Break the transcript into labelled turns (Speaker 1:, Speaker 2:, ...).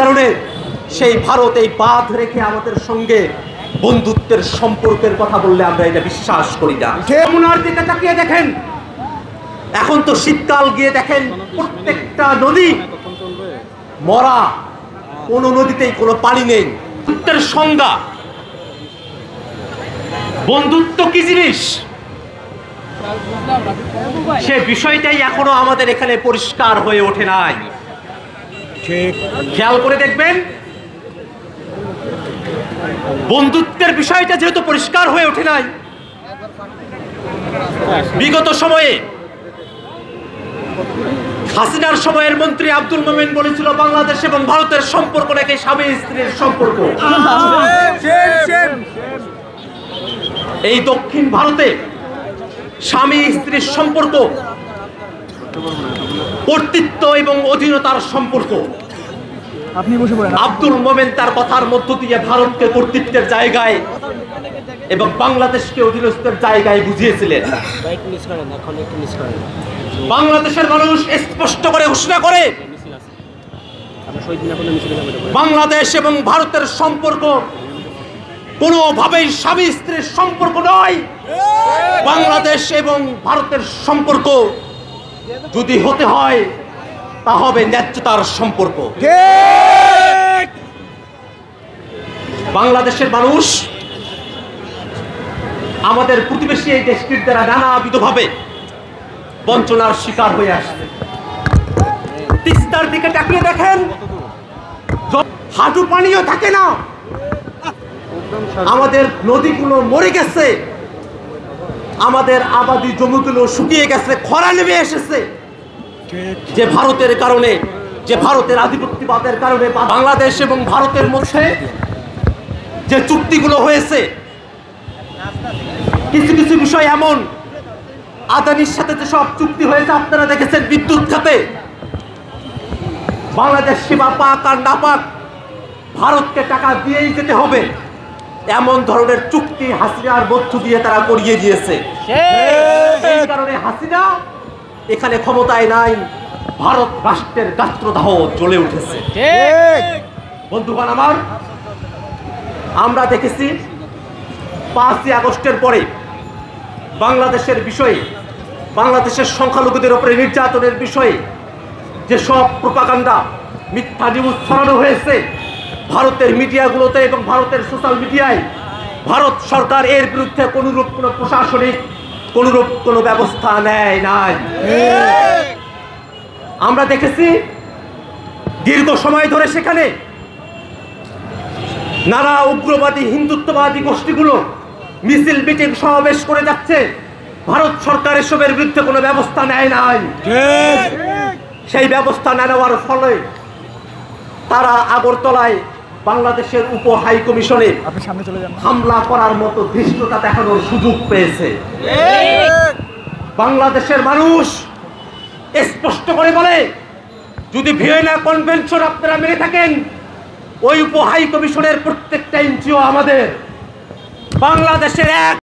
Speaker 1: কারণে সেই ভারত এই বাঁধ রেখে আমাদের সঙ্গে বন্ধুত্বের সম্পর্কের কথা বললে আমরা এটা বিশ্বাস করি না। যমুনার দিকে তাকিয়ে দেখেন। এখন তো শীতকাল গিয়ে দেখেন প্রত্যেকটা নদী মরা। কোন নদীতেই কোনো পানি নেই। বন্ধুত্বের সংজ্ঞা। বন্ধুত্ব কি জিনিস? সে বিষয়টাই এখনও আমাদের এখানে পরিষ্কার হয়ে ওঠে নাই। খেয়াল করে দেখবেন, বন্ধুত্বের বিষয়টা যেহেতু পরিষ্কার হয়ে ওঠে নাই, বিগত সময়ে হাসিনার সময়ের মন্ত্রী আব্দুল মোমেন বলেছিল, বাংলাদেশ এবং ভারতের সম্পর্ক নাকি স্বামী স্ত্রীর সম্পর্ক। এই দক্ষিণ ভারতে স্বামী স্ত্রীর সম্পর্ক কর্তৃত্ব এবং অধীনতার সম্পর্ক।
Speaker 2: আপনি বসে পড়েন।
Speaker 1: আব্দুল মোমেন তার কথার মধ্য দিয়ে ভারতকে কর্তৃত্বের জায়গায় এবং বাংলাদেশকে অধীনস্থের জায়গায় বুঝিয়েছিলেন। বাংলাদেশের মানুষ স্পষ্ট করে ঘোষণা করে বাংলাদেশ এবং ভারতের সম্পর্ক কোনোভাবেই স্বামী স্ত্রীর সম্পর্ক নয়। বাংলাদেশ এবং ভারতের সম্পর্ক যদি হতে হয় তা হবে ন্যায্যতার সম্পর্ক। বাংলাদেশের মানুষ আমাদের প্রতিবেশী এই দেশটির দ্বারা নানাবিধভাবে বঞ্চনার শিকার হয়ে আসছে। তিস্তার দিকে তাকিয়ে দেখেন হাঁটু পানিও থাকে না। আমাদের নদীগুলো মরে গেছে। আমাদের আবাদি জমিগুলো শুকিয়ে গেছে। খরা নেমে এসেছে। যে ভারতের কারণে, যে ভারতের আধিপত্যবাদের কারণে বাংলাদেশ এবং ভারতের মধ্যে যে চুক্তিগুলো হয়েছে, কিছু কিছু বিষয় এমন, আদানির সাথে যে সব চুক্তি হয়েছে, আপনারা দেখেছেন বিদ্যুৎ খাতে। বাংলাদেশ সীমা পাক আর না পাক, ভারতকে টাকা দিয়েই যেতে হবে। এমন ধরনের চুক্তি হাসিনার মধ্য দিয়ে তারা করিয়ে দিয়েছে। এই কারণে হাসিনা এখানে ক্ষমতায় নাই ভারত রাষ্ট্রের গাত্রদাহ জ্বলে উঠেছে। বন্ধুগণ আমার আমরা দেখেছি পাঁচই আগস্টের পরে বাংলাদেশের বিষয়ে বাংলাদেশের সংখ্যালঘুদের উপরে নির্যাতনের বিষয়ে যে সব প্রপাকাণ্ডা মিথ্যা নিউজ ছড়ানো হয়েছে ভারতের মিডিয়াগুলোতে এবং ভারতের সোশ্যাল মিডিয়ায় ভারত সরকার এর বিরুদ্ধে কোনোরূপ কোনো প্রশাসনিক কোনোরূপ কোনো ব্যবস্থা নেয় নাই। আমরা দেখেছি দীর্ঘ সময় ধরে সেখানে নানা উগ্রবাদী হিন্দুত্ববাদী গোষ্ঠীগুলো মিছিল মিটিং সমাবেশ করে যাচ্ছে। ভারত সরকার এসবের বিরুদ্ধে কোনো ব্যবস্থা নেয় নাই। সেই ব্যবস্থা না নেওয়ার ফলে তারা আগরতলায় বাংলাদেশের উপ হাই কমিশনে হামলা করার মতো ধৃষ্টতা দেখানোর সুযোগ পেয়েছে। বাংলাদেশের মানুষ স্পষ্ট করে বলে যদি ভিয়েনা কনভেনশন আপনারা মেনে থাকেন ওই উপ হাই কমিশনের প্রত্যেকটা এনজিও আমাদের। বাংলাদেশের এক